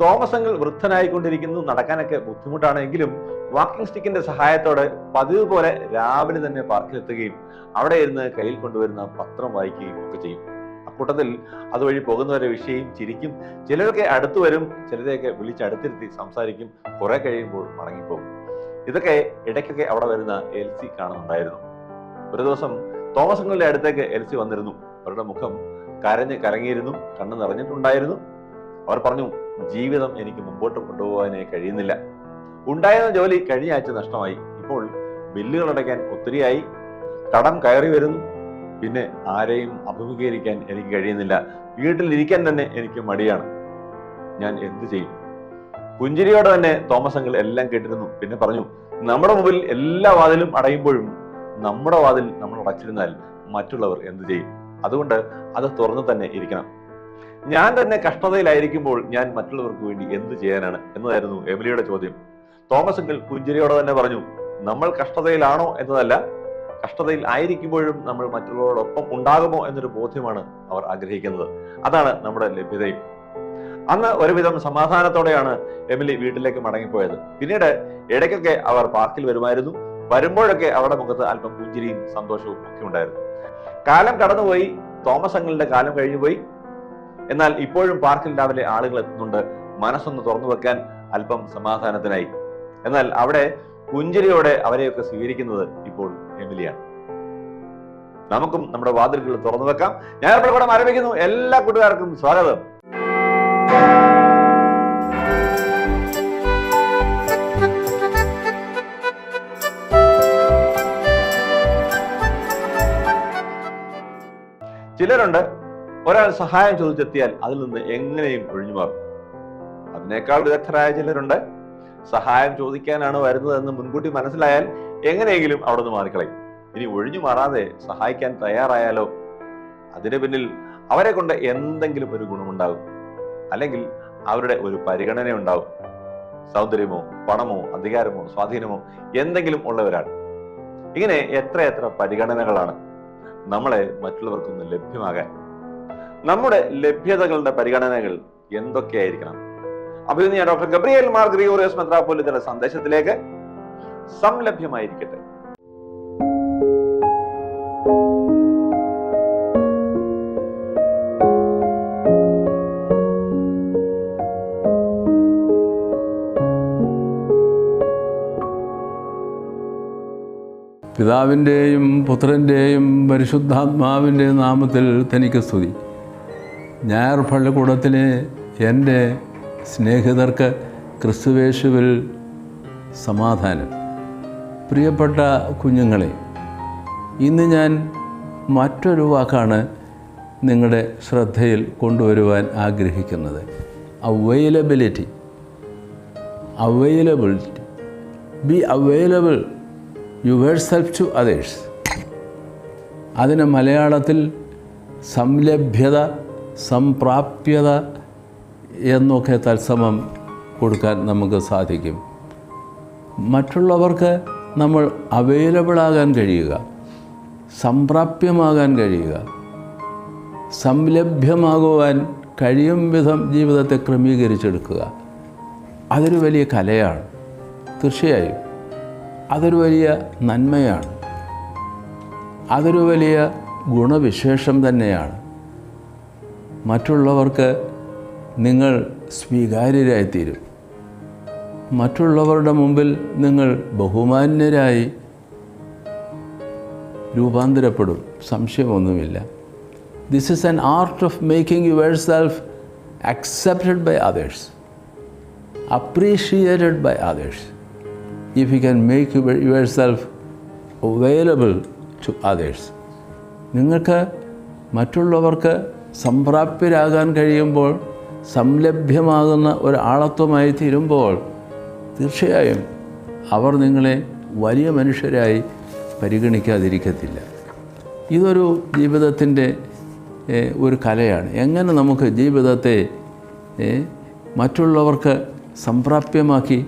Thomas uncle വൃദ്ധനായിക്കൊണ്ടിരിക്കുന്നു. നടക്കാനൊക്കെ ബുദ്ധിമുട്ടാണെങ്കിലും walking സ്റ്റിക്കിന്റെ സഹായത്തോടെ പതിവ് പോലെ രാവിലെ തന്നെ പാർക്കിലെത്തുകയും അവിടെ ഇരുന്ന് കയ്യിൽ കൊണ്ടുവരുന്ന പത്രം വായിക്കുകയും ഒക്കെ ചെയ്യും. അക്കൂട്ടത്തിൽ അതുവഴി പോകുന്നവരെ വിഷയം ചിരിക്കും. ചിലരൊക്കെ അടുത്തു വരും ചിലരെയൊക്കെ വിളിച്ചടുത്തിരുത്തി സംസാരിക്കും. കുറെ കഴിയുമ്പോൾ മടങ്ങിപ്പോകും. ഇതൊക്കെ ഇടയ്ക്കൊക്കെ അവിടെ വരുന്ന എൽസി കാണുന്നുണ്ടായിരുന്നു. ഒരു ദിവസം തോമസ് അങ്കിളിന്റെ അടുത്തേക്ക് എൽസി വന്നിരുന്നു. അവരുടെ മുഖം കരഞ്ഞ് കലങ്ങിയിരുന്നു കണ്ണു നിറഞ്ഞിട്ടുണ്ടായിരുന്നു. അവർ പറഞ്ഞു ജീവിതം എനിക്ക് മുമ്പോട്ട് കൊണ്ടുപോകാനേ കഴിയുന്നില്ല. ഉണ്ടായിരുന്ന ജോലി കഴിഞ്ഞ ആഴ്ച നഷ്ടമായി. ഇപ്പോൾ ബില്ലുകൾ അടയ്ക്കാൻ ഒത്തിരിയായി. കടം കയറി വരുന്നു. പിന്നെ ആരെയും അഭിമുഖീകരിക്കാൻ എനിക്ക് കഴിയുന്നില്ല. വീട്ടിലിരിക്കാൻ തന്നെ എനിക്ക് മടിയാണ്. ഞാൻ എന്ത് ചെയ്യും? പുഞ്ചിരിയോടെ തന്നെ തോമസ് അങ്കിൾ എല്ലാം കേട്ടിരുന്നു. പിന്നെ പറഞ്ഞു നമ്മുടെ മുമ്പിൽ എല്ലാ വാതിലും അടയുമ്പോഴും നമ്മുടെ വാതിൽ നമ്മൾ അടച്ചിരുന്നാൽ മറ്റുള്ളവർ എന്ത് ചെയ്യും? അതുകൊണ്ട് അത് തുറന്നു തന്നെ ഇരിക്കണം. ഞാൻ തന്നെ കഷ്ടതയിലായിരിക്കുമ്പോൾ ഞാൻ മറ്റുള്ളവർക്ക് വേണ്ടി എന്ത് ചെയ്യാനാണ്? എന്നതായിരുന്നു എമിലിയുടെ ചോദ്യം. തോമസ് അങ്കിൾ പുഞ്ചിരിയോടെ തന്നെ പറഞ്ഞു നമ്മൾ കഷ്ടതയിലാണോ എന്നതല്ല കഷ്ടതയിൽ ആയിരിക്കുമ്പോഴും നമ്മൾ മറ്റുള്ളവരോടൊപ്പം ഉണ്ടാകുമോ എന്നൊരു ബോധ്യമാണ് അവർ ആഗ്രഹിക്കുന്നത്. അതാണ് നമ്മുടെ ലഭ്യതയും. അന്ന് ഒരുവിധം സമാധാനത്തോടെയാണ് എമിലി വീട്ടിലേക്ക് മടങ്ങിപ്പോയത്. പിന്നീട് ഇടയ്ക്കൊക്കെ അവർ പാർക്കിൽ വരുമായിരുന്നു. വരുമ്പോഴൊക്കെ അവരുടെ മുഖത്ത് അല്പം പുഞ്ചിരിയും സന്തോഷവും ഒക്കെ ഉണ്ടായിരുന്നു. കാലം കടന്നുപോയി തോമസ് അങ്ങളുടെ കാലം കഴിഞ്ഞുപോയി. എന്നാൽ ഇപ്പോഴും പാർക്കിൽ രാവിലെ ആളുകൾ എത്തുന്നുണ്ട്. മനസ്സൊന്ന് തുറന്നു വെക്കാൻ അല്പം സമാധാനത്തിനായി. എന്നാൽ അവിടെ പുഞ്ചിരിയോടെ അവരെയൊക്കെ സ്വീകരിക്കുന്നത് ഇപ്പോൾ എമിലിയാണ്. നമുക്കും നമ്മുടെ വാതിലുകൾ തുറന്നു വെക്കാം. ഞാൻ ഇപ്പോൾ കൂടെ ആരംഭിക്കുന്നു എല്ലാ കൂട്ടുകാർക്കും സ്വാഗതം. ചിലരുണ്ട് ഒരാൾ സഹായം ചോദിച്ചെത്തിയാൽ അതിൽ നിന്ന് എങ്ങനെയും ഒഴിഞ്ഞു മാറും അതിനേക്കാൾ വിദഗ്ധരായ ചിലരുണ്ട് സഹായം ചോദിക്കാനാണ് വരുന്നതെന്ന് മുൻകൂട്ടി മനസ്സിലായാൽ എങ്ങനെയെങ്കിലും അവിടെ നിന്ന് മാറിക്കളയും. ഇനി ഒഴിഞ്ഞു മാറാതെ സഹായിക്കാൻ തയ്യാറായാലോ? അതിന് പിന്നിൽ അവരെ കൊണ്ട് എന്തെങ്കിലും ഒരു ഗുണമുണ്ടാകും. അല്ലെങ്കിൽ അവരുടെ ഒരു പരിഗണന ഉണ്ടാവും. സൗന്ദര്യമോ പണമോ അധികാരമോ സ്വാധീനമോ എന്തെങ്കിലും ഉള്ളവരാണ്. ഇങ്ങനെ എത്ര എത്ര പരിഗണനകളാണ് നമ്മളെ മറ്റുള്ളവർക്കൊന്ന് ലഭ്യമാകാൻ. നമ്മുടെ ലഭ്യതകളുടെ പരിഗണനകൾ എന്തൊക്കെയായിരിക്കണം? അഭിനന്ദ ഡോക്ടർ ഗബ്രിയേൽ മാർ ഗ്രിയോറിയസ് സന്ദേശത്തിലേക്ക് സംലഭ്യമായിരിക്കട്ടെ. പിതാവിന്റെയും പുത്രന്റെയും പരിശുദ്ധാത്മാവിന്റെയും നാമത്തിൽ തനിക്ക് സ്തുതി. ഞായർ പള്ളിക്കൂടത്തിലെ എന്റെ സ്നേഹിതർക്ക് ക്രിസ്തുവേശുവിൽ സമാധാനം. പ്രിയപ്പെട്ട കുഞ്ഞുങ്ങളെ ഇന്ന് ഞാൻ മറ്റൊരു വാക്കാണ് നിങ്ങളുടെ ശ്രദ്ധയിൽ കൊണ്ടുവരുവാൻ ആഗ്രഹിക്കുന്നത്. Availability availability be available yourself to others അതിന് മലയാളത്തിൽ സംലഭ്യത സംപ്രാപ്യത എന്നൊക്കെ തത്സമം കൊടുക്കാൻ നമുക്ക് സാധിക്കും. മറ്റുള്ളവർക്ക് നമ്മൾ അവൈലബിളാകാൻ കഴിയുക സംപ്രാപ്യമാകാൻ കഴിയുക സംലഭ്യമാകുവാൻ കഴിയും വിധം ജീവിതത്തെ ക്രമീകരിച്ചെടുക്കുക. അതൊരു വലിയ കലയാണ്. തീർച്ചയായും. അതൊരു വലിയ നന്മയാണ്. അതൊരു വലിയ ഗുണവിശേഷം തന്നെയാണ്. മറ്റുള്ളവർക്ക് നിങ്ങൾ സ്വീകാര്യരായിത്തീരും. മറ്റുള്ളവരുടെ മുമ്പിൽ നിങ്ങൾ ബഹുമാന്യരായി രൂപാന്തരപ്പെടും. സംശയമൊന്നുമില്ല. This is an art of making yourself accepted by others appreciated by others if you can make your- yourself available to others. നിങ്ങൾക്ക് മറ്റുള്ളവർക്ക് സംപ്രാപ്യരാകാൻ കഴിയുമ്പോൾ സംലഭ്യമാകുന്ന ഒരാളത്വമായി തീരുമ്പോൾ തീർച്ചയായും അവർ നിങ്ങളെ വലിയ മനുഷ്യരായി പരിഗണിക്കാതിരിക്കത്തില്ല. ഇതൊരു ജീവിതത്തിന്റെ ഒരു കലയാണ്. എങ്ങനെ നമുക്ക് ജീവിതത്തെ മറ്റുള്ളവർക്ക് സംപ്രാപ്യമാക്കി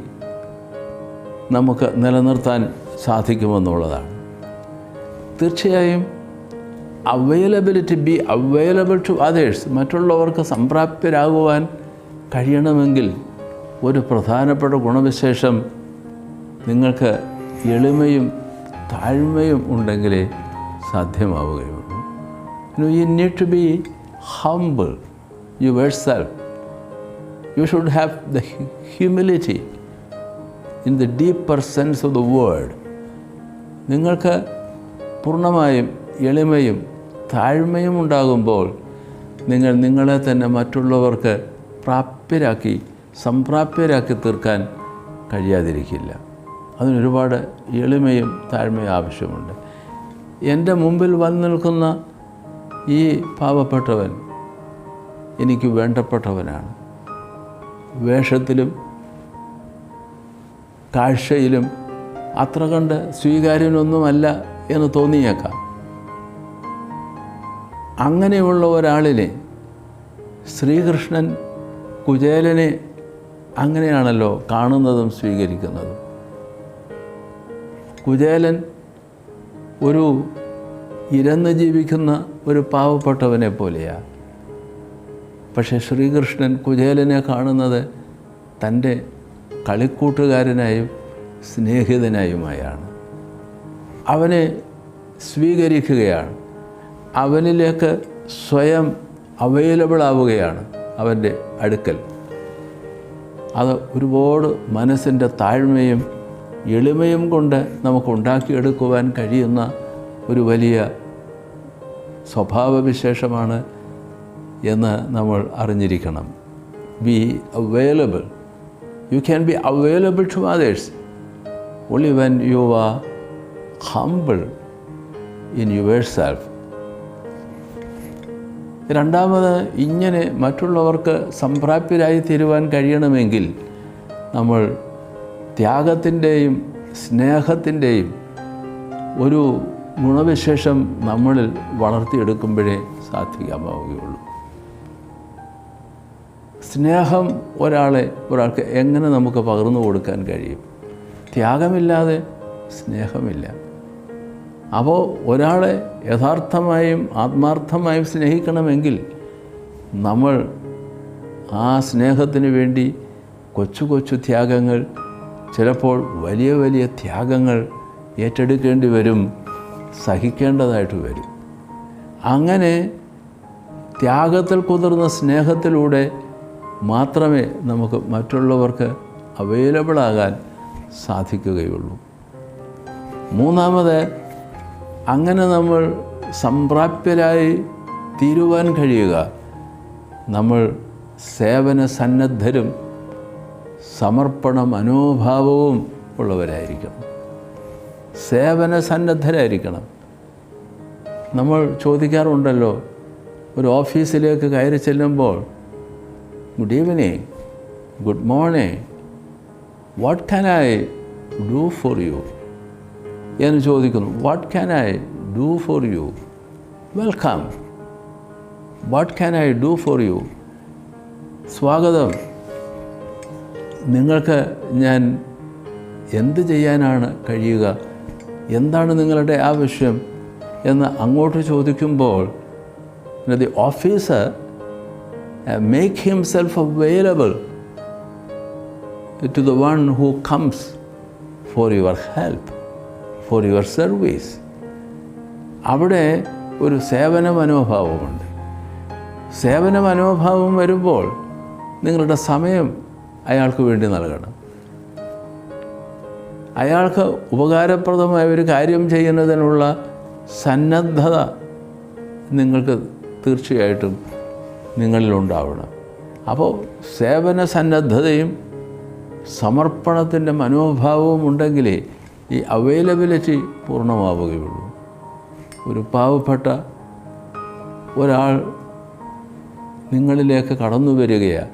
നമുക്ക് നിലനിർത്താൻ സാധിക്കുമെന്നുള്ളതാണ്. തീർച്ചയായും availability be available to others മറ്റുള്ളവർക്ക് സംപ്രാപ്യരാകുവാൻ കഴിയണമെങ്കിൽ ഒരു പ്രധാനപ്പെട്ട ഗുണവിശേഷം നിങ്ങൾക്ക് എളിമയും താഴ്മയും ഉണ്ടെങ്കിലേ സാധ്യമാവുകയുള്ളൂ. You need to be humble yourself you should have the humility in the deeper sense of the word നിങ്ങൾക്ക് പൂർണമായും എളിമയും താഴ്മയും ഉണ്ടാകുമ്പോൾ നിങ്ങൾ നിങ്ങളെ തന്നെ മറ്റുള്ളവർക്ക് പ്രാപ്യരാക്കി സംപ്രാപ്യരാക്കി തീർക്കാൻ കഴിയാതിരിക്കില്ല. അതിനൊരുപാട് എളിമയും താഴ്മയും ആവശ്യമുണ്ട്. എന്റെ മുമ്പിൽ വന്നു നിൽക്കുന്ന ഈ പാവപ്പെട്ടവൻ എനിക്ക് വേണ്ടപ്പെട്ടവനാണ്. വേഷത്തിലും കാഴ്ചയിലും അത്ര കണ്ട് സ്വീകാര്യനൊന്നുമല്ല എന്ന് തോന്നിയേക്കാം. അങ്ങനെയുള്ള ഒരാളിനെ ശ്രീകൃഷ്ണൻ കുചേലനെ അങ്ങനെയാണല്ലോ കാണുന്നതും സ്വീകരിക്കുന്നതും. കുചേലൻ ഒരു ഇരന്ന് ജീവിക്കുന്ന ഒരു പാവപ്പെട്ടവനെ പോലെയാണ് പക്ഷേ ശ്രീകൃഷ്ണൻ കുചേലനെ കാണുന്നത് തന്റെ കളിക്കൂട്ടുകാരനായും സ്നേഹിതനായുമായാണ്. അവനെ സ്വീകരിക്കുകയാണ്. അവനിലേക്ക് സ്വയം അവൈലബിൾ ആവുകയാണ് അവന്റെ അടുക്കൽ. അത് ഒരുപാട് മനസ്സിന്റെ താഴ്മയും എളിമയും കൊണ്ട് നമുക്ക് ഉണ്ടാക്കിയെടുക്കുവാൻ കഴിയുന്ന ഒരു വലിയ സ്വഭാവവിശേഷമാണ് എന്ന് നമ്മൾ അറിഞ്ഞിരിക്കണം. Be available you can be available to others only when you are humble in yourself. രണ്ടാമത് ഇങ്ങനെ മറ്റുള്ളവർക്ക് സംപ്രാപ്യരായി തീരുവാൻ കഴിയണമെങ്കിൽ നമ്മൾ ത്യാഗത്തിന്റെയും സ്നേഹത്തിന്റെയും ഒരു ഗുണവിശേഷം നമ്മളിൽ വളർത്തിയെടുക്കുമ്പോഴേ സാധിക്കാമാവുകയുള്ളൂ സ്നേഹം ഒരാളെ ഒരാൾക്ക് എങ്ങനെ നമുക്ക് പകർന്നു കൊടുക്കാൻ കഴിയും? ത്യാഗമില്ലാതെ സ്നേഹമില്ല. അപ്പോൾ ഒരാളെ യഥാർത്ഥമായും ആത്മാർത്ഥമായും സ്നേഹിക്കണമെങ്കിൽ നമ്മൾ ആ സ്നേഹത്തിന് വേണ്ടി കൊച്ചു കൊച്ചു ത്യാഗങ്ങൾ ചിലപ്പോൾ വലിയ വലിയ ത്യാഗങ്ങൾ ഏറ്റെടുക്കേണ്ടി വരും സഹിക്കേണ്ടതായിട്ട് വരും. അങ്ങനെ ത്യാഗത്തിൽ കുതിർന്ന സ്നേഹത്തിലൂടെ മാത്രമേ നമുക്ക് മറ്റുള്ളവർക്ക് അവൈലബിളാകാൻ സാധിക്കുകയുള്ളൂ. മൂന്നാമത് അങ്ങനെ നമ്മൾ സംപ്രാപ്യരായി തീരുവാൻ കഴിയുക. നമ്മൾ സേവന സന്നദ്ധരും സമർപ്പണ മനോഭാവവും ഉള്ളവരായിരിക്കണം. സേവന സന്നദ്ധരായിരിക്കണം. നമ്മൾ ചോദിക്കാറുണ്ടല്ലോ ഒരു ഓഫീസിലേക്ക് കയറി ചെല്ലുമ്പോൾ good evening good morning what can I do for you എന്ന് ചോദിക്കുന്നു. What can I do for you welcome what can I do for you സ്വാഗതം. നിങ്ങൾക്ക് ഞാൻ എന്ത് ചെയ്യാനാണ് കഴിയുക? എന്താണ് നിങ്ങളുടെ ആവശ്യം? എന്ന് അങ്ങോട്ട് ചോദിക്കുമ്പോൾ the officer make himself available to the one who comes for your help, for your service. അവിടെ ഒരു സേവന മനോഭാവമുണ്ട് സേവന മനോഭാവം വരുമ്പോൾ നിങ്ങളുടെ സമയം അയാൾക്ക് വേണ്ടി നൽകണം അയാൾക്ക് ഉപകാരപ്രദമായ ഒരു കാര്യം ചെയ്യുന്നതിനുള്ള സന്നദ്ധത നിങ്ങൾക്ക് തീർച്ചയായിട്ടും നിങ്ങളിലുണ്ടാവണം. അപ്പോൾ സേവന സന്നദ്ധതയും സമർപ്പണത്തിന്റെ മനോഭാവവും ഉണ്ടെങ്കിലേ ഈ അവൈലബിലിറ്റി പൂർണമാവുകയുള്ളൂ. ഒരു പാവപ്പെട്ട ഒരാൾ നിങ്ങളിലേക്ക് കടന്നു വരികയാണ്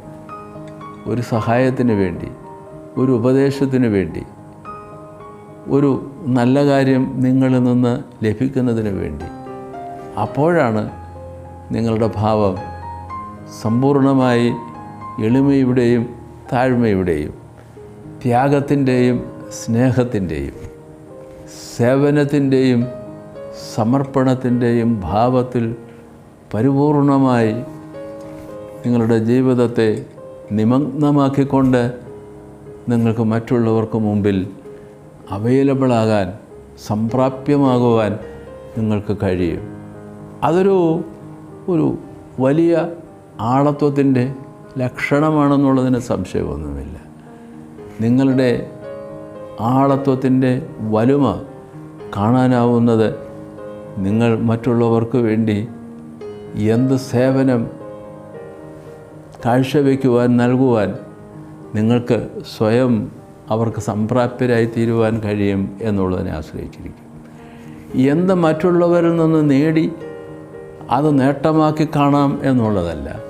ഒരു സഹായത്തിന് വേണ്ടി ഒരു ഉപദേശത്തിന് വേണ്ടി ഒരു നല്ല കാര്യം നിങ്ങളിൽ നിന്ന് ലഭിക്കുന്നതിന് വേണ്ടി. അപ്പോഴാണ് നിങ്ങളുടെ ഭാവം സമ്പൂർണമായി എളിമയുടെയും താഴ്മയുടെയും ത്യാഗത്തിന്റെയും സ്നേഹത്തിന്റെയും സേവനത്തിന്റെയും സമർപ്പണത്തിന്റെയും ഭാവത്തിൽ പരിപൂർണമായി നിങ്ങളുടെ ജീവിതത്തെ നിമഗ്നമാക്കിക്കൊണ്ട് നിങ്ങൾക്ക് മറ്റുള്ളവർക്ക് മുമ്പിൽ അവൈലബിളാകാൻ സംപ്രാപ്യമാകുവാൻ നിങ്ങൾക്ക് കഴിയും. അതൊരു ഒരു വലിയ ആളത്വത്തിന്റെ ലക്ഷണമാണെന്നുള്ളതിന് സംശയമൊന്നുമില്ല. നിങ്ങളുടെ ആളത്വത്തിന്റെ വലുമ കാണാനാവുന്നത് നിങ്ങൾ മറ്റുള്ളവർക്ക് വേണ്ടി എന്ത് സേവനം കാഴ്ചവെക്കുവാൻ നൽകുവാൻ നിങ്ങൾക്ക് സ്വയം അവർക്ക് സംപ്രാപ്യരായി തീരുവാൻ കഴിയും എന്നുള്ളതിനെ ആശ്രയിച്ചിരിക്കും. എന്ത് മറ്റുള്ളവരിൽ നിന്ന് നേടി അത് നേട്ടമാക്കി കാണാം എന്നുള്ളതല്ല.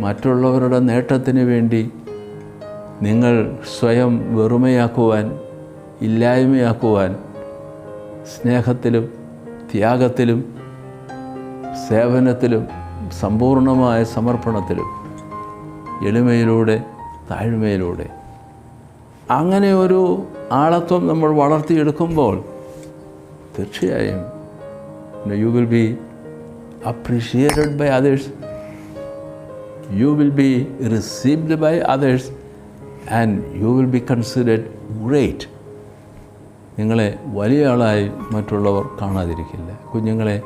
മറ്റുള്ളവരുടെ നേട്ടത്തിന് വേണ്ടി നിങ്ങൾ സ്വയം വെറുമയാക്കുവാൻ ഇല്ലായ്മയാക്കുവാൻ സ്നേഹത്തിലും ത്യാഗത്തിലും സേവനത്തിലും സമ്പൂർണമായ സമർപ്പണത്തിലും എളിമയിലൂടെ താഴ്മയിലൂടെ. അങ്ങനെ ഒരു ആളത്വം നമ്മൾ വളർത്തിയെടുക്കുമ്പോൾ തീർച്ചയായും you will be appreciated by others you will be received by others and you will be considered great. നിങ്ങളെ വലിയ ആളായി മറ്റുള്ളവർ കാണാതിരിക്കില്ല. കുഞ്ഞുങ്ങളെ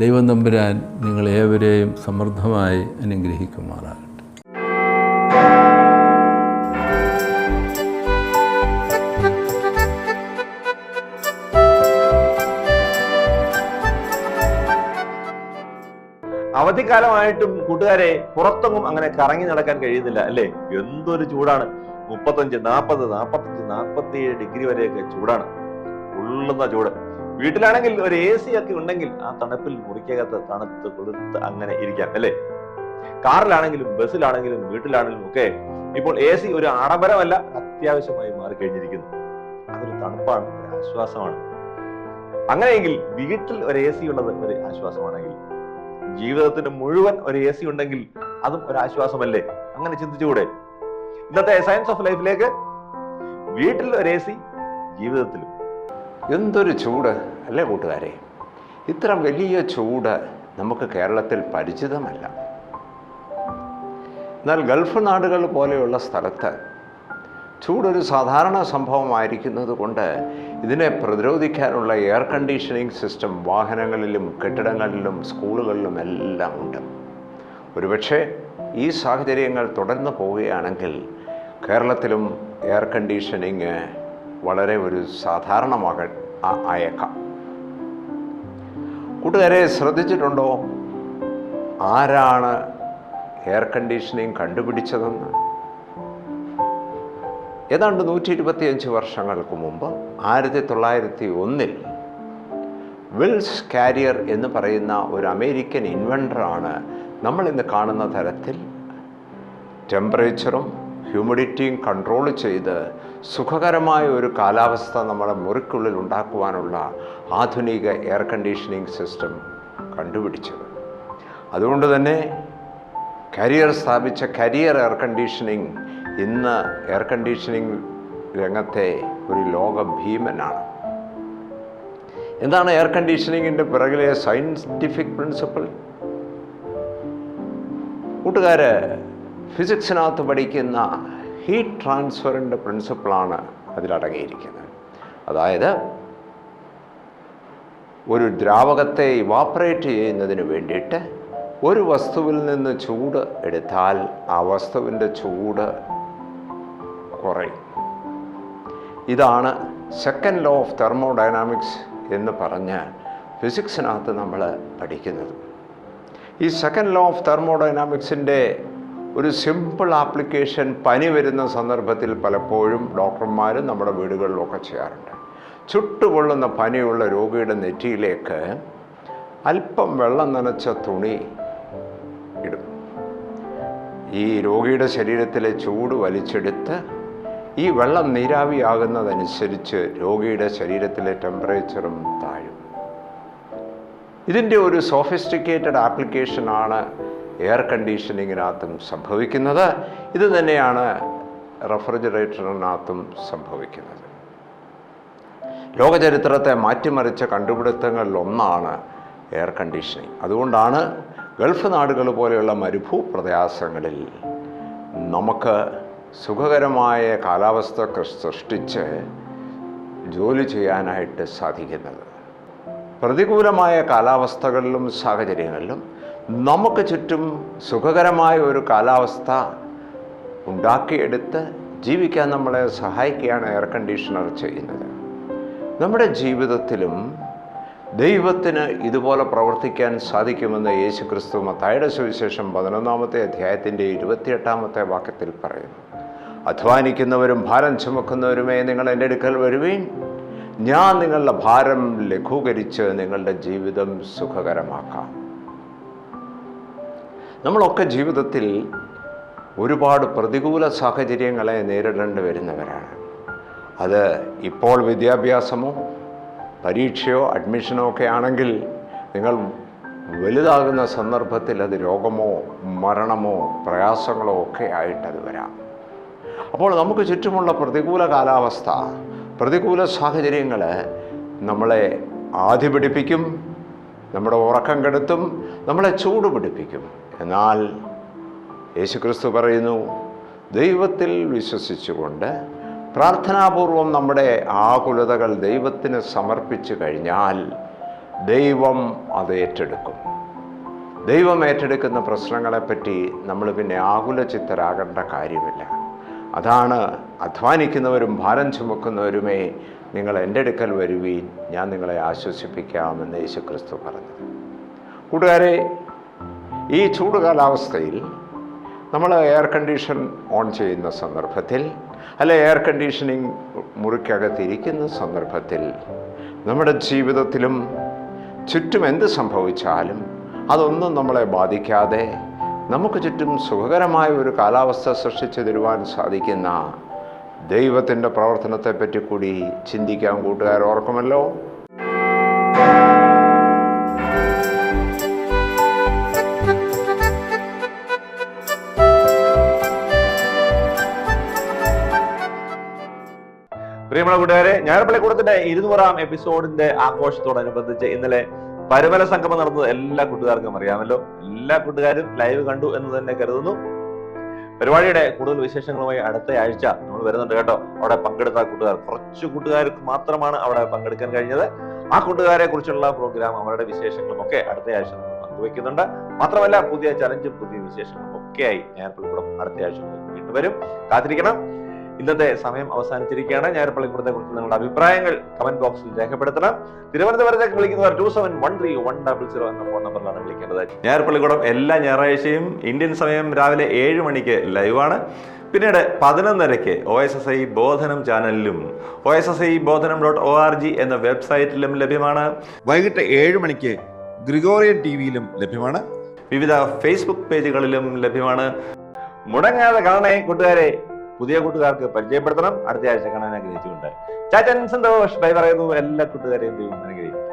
ദൈവം തമ്പുരാൻ നിങ്ങളേവരെയും സമൃദ്ധമായി അനുഗ്രഹിക്കുമാറാകട്ടെ. അവധിക്കാലമായിട്ടും കൂട്ടുകാരെ പുറത്തൊന്നും അങ്ങനെ കറങ്ങി നടക്കാൻ കഴിയുന്നില്ല അല്ലേ? എന്തൊരു ചൂടാണ്. മുപ്പത്തഞ്ച് നാൽപ്പത് നാൽപ്പത്തഞ്ച് നാൽപ്പത്തിയേഴ് ഡിഗ്രി വരെയൊക്കെ ചൂടാണ്. ഉള്ളുന്ന ചൂട്. വീട്ടിലാണെങ്കിൽ ഒരു എ സി ഒക്കെ ഉണ്ടെങ്കിൽ ആ തണുപ്പിൽ മുറിക്കകത്ത് തണുത്ത് കൊളുത്ത് അങ്ങനെ ഇരിക്കാം അല്ലേ? കാറിലാണെങ്കിലും ബസ്സിലാണെങ്കിലും വീട്ടിലാണെങ്കിലും ഒക്കെ ഇപ്പോൾ എ സി ഒരു ആഡംബരമല്ല അത്യാവശ്യമായി മാറിക്കഴിഞ്ഞിരിക്കുന്നു. അതൊരു തണുപ്പാണ് ഒരു ആശ്വാസമാണ്. അങ്ങനെയെങ്കിൽ വീട്ടിൽ ഒരു എ സി ഉള്ളത് ഒരു ആശ്വാസമാണെങ്കിൽ ജീവിതത്തിന് മുഴുവൻ ഒരു എ സി ഉണ്ടെങ്കിൽ അതും ഒരു ആശ്വാസമല്ലേ? അങ്ങനെ ചിന്തിച്ചുകൂടെ? ഇന്നത്തെ സയൻസ് ഓഫ് ലൈഫിലേക്ക് വീട്ടിൽ ഒരു എ സി ജീവിതത്തിലും. എന്തൊരു ചൂട് അല്ലേ കൂട്ടുകാരെ? ഇത്ര വലിയ ചൂട് നമുക്ക് കേരളത്തിൽ പരിചിതമല്ല. എന്നാൽ ഗൾഫ് നാടുകൾ പോലെയുള്ള സ്ഥലത്ത് ചൂടൊരു സാധാരണ സംഭവമായിരിക്കുന്നത് കൊണ്ട് ഇതിനെ പ്രതിരോധിക്കാനുള്ള എയർ കണ്ടീഷനിങ് സിസ്റ്റം വാഹനങ്ങളിലും കെട്ടിടങ്ങളിലും സ്കൂളുകളിലും എല്ലാം ഉണ്ട്. ഒരുപക്ഷെ ഈ സാഹചര്യങ്ങൾ തുടർന്ന് പോവുകയാണെങ്കിൽ കേരളത്തിലും എയർ കണ്ടീഷനിങ് വളരെ ഒരു സാധാരണമാക ആയേക്കാം. കൂട്ടുകാരെ ശ്രദ്ധിച്ചിട്ടുണ്ടോ? ആരാണ് എയർ കണ്ടീഷനിങ് കണ്ടുപിടിച്ചതെന്ന്? ഏതാണ്ട് നൂറ്റി ഇരുപത്തിയഞ്ച് വർഷങ്ങൾക്ക് മുമ്പ് ആയിരത്തി തൊള്ളായിരത്തി ഒന്നിൽ വിൽസ് കാരിയർ എന്ന് പറയുന്ന ഒരു അമേരിക്കൻ ഇൻവെന്ററാണ് നമ്മൾ ഇന്ന് കാണുന്ന തരത്തിൽ ടെമ്പറേച്ചറും ഹ്യൂമിഡിറ്റിയും കൺട്രോൾ ചെയ്ത് സുഖകരമായ ഒരു കാലാവസ്ഥ നമ്മുടെ മുറിക്കുള്ളിൽ ഉണ്ടാക്കുവാനുള്ള ആധുനിക എയർ കണ്ടീഷനിങ് സിസ്റ്റം കണ്ടുപിടിച്ചത്. അതുകൊണ്ട് തന്നെ കരിയർ സ്ഥാപിച്ച കരിയർ എയർ കണ്ടീഷനിങ് ഇന്ന് എയർ കണ്ടീഷനിങ് രംഗത്തെ ഒരു ലോക ഭീമനാണ് എന്താണ് എയർ കണ്ടീഷനിങ്ങിന്റെ പിറകിലെ സയന്റിഫിക് പ്രിൻസിപ്പിൾ കൂട്ടുകാർ ഫിസിക്സിനകത്ത് പഠിക്കുന്ന ഹീറ്റ് ട്രാൻസ്ഫറിന്റെ പ്രിൻസിപ്പിളാണ് അതിലടങ്ങിയിരിക്കുന്നത്. അതായത് ഒരു ദ്രാവകത്തെ ഇവാപ്പറേറ്റ് ചെയ്യുന്നതിന് വേണ്ടിയിട്ട് ഒരു വസ്തുവിൽ നിന്ന് ചൂട് എടുത്താൽ ആ വസ്തുവിന്റെ ചൂട് കുറയും. ഇതാണ് സെക്കൻഡ് ലോ ഓഫ് തെർമോഡൈനാമിക്സ് എന്ന് പറഞ്ഞ് ഫിസിക്സിനകത്ത് നമ്മൾ പഠിക്കുന്നത്. ഈ സെക്കൻഡ് ലോ ഓഫ് തെർമോഡൈനാമിക്സിന്റെ ഒരു സിമ്പിൾ ആപ്ലിക്കേഷൻ പനി വരുന്ന സന്ദർഭത്തിൽ പലപ്പോഴും ഡോക്ടർമാരും നമ്മുടെ വീടുകളിലൊക്കെ ചെയ്യാറുണ്ട്. ചുട്ടുപൊള്ളുന്ന പനിയുള്ള രോഗിയുടെ നെറ്റിയിലേക്ക് അല്പം വെള്ളം നനച്ച തുണി ഇടും. ഈ രോഗിയുടെ ശരീരത്തിലെ ചൂട് വലിച്ചെടുത്ത് ഈ വെള്ളം നീരാവിയാകുന്നതനുസരിച്ച് രോഗിയുടെ ശരീരത്തിലെ ടെമ്പറേച്ചറും താഴും. ഇതിന്റെ ഒരു സോഫിസ്റ്റിക്കേറ്റഡ് ആപ്ലിക്കേഷനാണ് എയർ കണ്ടീഷനിങ്ങിനകത്തും സംഭവിക്കുന്നത്. ഇത് തന്നെയാണ് റെഫ്രിജറേറ്ററിനകത്തും സംഭവിക്കുന്നത്. ലോകചരിത്രത്തെ മാറ്റിമറിച്ച കണ്ടുപിടുത്തങ്ങളിൽ ഒന്നാണ് എയർ കണ്ടീഷനിങ് അതുകൊണ്ടാണ് ഗൾഫ് നാടുകൾ പോലെയുള്ള മരുഭൂ പ്രദേശങ്ങളിൽ നമുക്ക് സുഖകരമായ കാലാവസ്ഥ സൃഷ്ടിച്ച് ജോലി ചെയ്യാനായിട്ട് സാധിക്കുന്നത്. പ്രതികൂലമായ കാലാവസ്ഥകളിലും സാഹചര്യങ്ങളിലും നമുക്ക് ചുറ്റും സുഖകരമായ ഒരു കാലാവസ്ഥ ഉണ്ടാക്കിയെടുത്ത് ജീവിക്കാൻ നമ്മളെ സഹായിക്കുകയാണ് എയർ കണ്ടീഷണർ ചെയ്യുന്നത്. നമ്മുടെ ജീവിതത്തിലും ദൈവത്തിന് ഇതുപോലെ പ്രവർത്തിക്കാൻ സാധിക്കുമെന്ന് യേശുക്രിസ്തു മത്തായുടെ സുവിശേഷം പതിനൊന്നാമത്തെ അധ്യായത്തിന്റെ ഇരുപത്തിയെട്ടാമത്തെ വാക്യത്തിൽ പറയുന്നു. അധ്വാനിക്കുന്നവരും ഭാരം ചുമക്കുന്നവരുമേ നിങ്ങൾ എന്റെ അടുക്കൽ വരുവീൻ. ഞാൻ നിങ്ങളുടെ ഭാരം ലഘൂകരിച്ച് നിങ്ങളുടെ ജീവിതം സുഖകരമാക്കാം. നമ്മളൊക്കെ ജീവിതത്തിൽ ഒരുപാട് പ്രതികൂല സാഹചര്യങ്ങളെ നേരിടേണ്ടി വരുന്നവരാണ്. അത് ഇപ്പോൾ വിദ്യാഭ്യാസമോ പരീക്ഷയോ അഡ്മിഷനോ ഒക്കെ ആണെങ്കിൽ നിങ്ങൾ വലുതാകുന്ന സന്ദർഭത്തിൽ അത് രോഗമോ മരണമോ പ്രയാസങ്ങളോ ഒക്കെ ആയിട്ടത് വരാം. അപ്പോൾ നമുക്ക് ചുറ്റുമുള്ള പ്രതികൂല കാലാവസ്ഥ പ്രതികൂല സാഹചര്യങ്ങൾ നമ്മളെ ആധി പിടിപ്പിക്കും നമ്മുടെ ഉറക്കം കെടുത്തും നമ്മളെ ചൂട് പിടിപ്പിക്കും. എന്നാൽ യേശുക്രിസ്തു പറയുന്നു ദൈവത്തിൽ വിശ്വസിച്ചുകൊണ്ട് പ്രാർത്ഥനാപൂർവം നമ്മുടെ ആകുലതകൾ ദൈവത്തിന് സമർപ്പിച്ചു കഴിഞ്ഞാൽ ദൈവം അത് ഏറ്റെടുക്കും. ദൈവം ഏറ്റെടുക്കുന്ന പ്രശ്നങ്ങളെപ്പറ്റി നമ്മൾ പിന്നെ ആകുലചിത്തരാകേണ്ട കാര്യമില്ല. അതാണ് അധ്വാനിക്കുന്നവരും ഭാരം ചുമക്കുന്നവരുമേ നിങ്ങൾ എന്റെ അടുക്കൽ വരുവീൻ. ഞാൻ നിങ്ങളെ ആശ്വസിപ്പിക്കാമെന്ന് യേശു ക്രിസ്തു പറഞ്ഞു. കൂട്ടുകാരെ ഈ ചൂട് കാലാവസ്ഥയിൽ നമ്മൾ എയർ കണ്ടീഷൻ ഓൺ ചെയ്യുന്ന സന്ദർഭത്തിൽ അല്ലെ എയർ കണ്ടീഷനിങ് മുറിക്കകത്തിരിക്കുന്ന സന്ദർഭത്തിൽ നമ്മുടെ ജീവിതത്തിലും ചുറ്റും എന്ത് സംഭവിച്ചാലും അതൊന്നും നമ്മളെ ബാധിക്കാതെ നമുക്ക് ചുറ്റും സുഖകരമായ ഒരു കാലാവസ്ഥ സൃഷ്ടിച്ചു തരുവാൻ സാധിക്കുന്ന ദൈവത്തിന്റെ പ്രവർത്തനത്തെപ്പറ്റി കൂടി ചിന്തിക്കാൻ കൂട്ടുകാർ ഓർക്കുമല്ലോ. പ്രിയമുള്ള കൂട്ടുകാരെ ഞായർപ്പള്ളിക്കൂടത്തിന്റെ ഇരുന്നൂറാം എപ്പിസോഡിന്റെ ആഘോഷത്തോടനുബന്ധിച്ച് ഇന്നലെ പരുമല സംഗമം നടന്നത് എല്ലാ കൂട്ടുകാർക്കും അറിയാമല്ലോ. എല്ലാ കൂട്ടുകാരും ലൈവ് കണ്ടു എന്ന് തന്നെ കരുതുന്നു. പരിപാടിയുടെ കൂടുതൽ വിശേഷങ്ങളുമായി അടുത്ത ആഴ്ച നമ്മൾ വരുന്നുണ്ട് കേട്ടോ. അവിടെ പങ്കെടുത്ത കൂട്ടുകാർ. കുറച്ച് കൂട്ടുകാർക്ക് മാത്രമാണ് അവിടെ പങ്കെടുക്കാൻ കഴിഞ്ഞത്. ആ കൂട്ടുകാരെ കുറിച്ചുള്ള പ്രോഗ്രാം അവരുടെ വിശേഷങ്ങളും ഒക്കെ അടുത്ത ആഴ്ച നമ്മൾ പങ്കുവെക്കുന്നുണ്ട്. മാത്രമല്ല പുതിയ ചലഞ്ചും പുതിയ വിശേഷങ്ങളും ഒക്കെയായി ഞാൻ അടുത്ത ആഴ്ച വീണ്ടും വരും. കാത്തിരിക്കണം. ഇന്നത്തെ സമയം അവസാനിച്ചിരിക്കുകയാണ്. ഞായർപ്പള്ളിക്കൂടത്തെ കുറിച്ച് നിങ്ങളുടെ അഭിപ്രായങ്ങൾ കമന്റ് ബോക്സിൽ രേഖപ്പെടുത്തണം. തിരുവനന്തപുരത്തേക്ക് വിളിക്കുന്നവർ two seven one three one double zero എന്ന ഫോൺ നമ്പറിലാണ് വിളിക്കേണ്ടത്. ഞായർപ്പള്ളിക്കൂടം എല്ലാ ഞായറാഴ്ചയും ഇന്ത്യൻ സമയം രാവിലെ ഏഴ് മണിക്ക് ലൈവാണ് പിന്നീട് പതിനൊന്നരയ്ക്ക് O S S I Bodhanam ചാനലിലും O S S I Bodhanam dot O R G എന്ന വെബ്സൈറ്റിലും ലഭ്യമാണ്. വൈകിട്ട് ഏഴ് മണിക്ക് ഗ്രിഗോറിയൻ ടി വിയിലും ലഭ്യമാണ്. വിവിധ ഫേസ്ബുക്ക് പേജുകളിലും ലഭ്യമാണ്. മുടങ്ങാതെ കാണണേ കൂട്ടുകാരെ. പുതിയ കൂട്ടുകാർക്ക് പരിചയപ്പെടുത്തണം. അടുത്ത ആഴ്ച കാണാൻ ആഗ്രഹിച്ചുകൊണ്ട്. ചാറ്റൻ സന്തോഷ് ബൈ പറയുന്നു. എല്ലാ കൂട്ടുകാരെയും അനുഗ്രഹിക്കും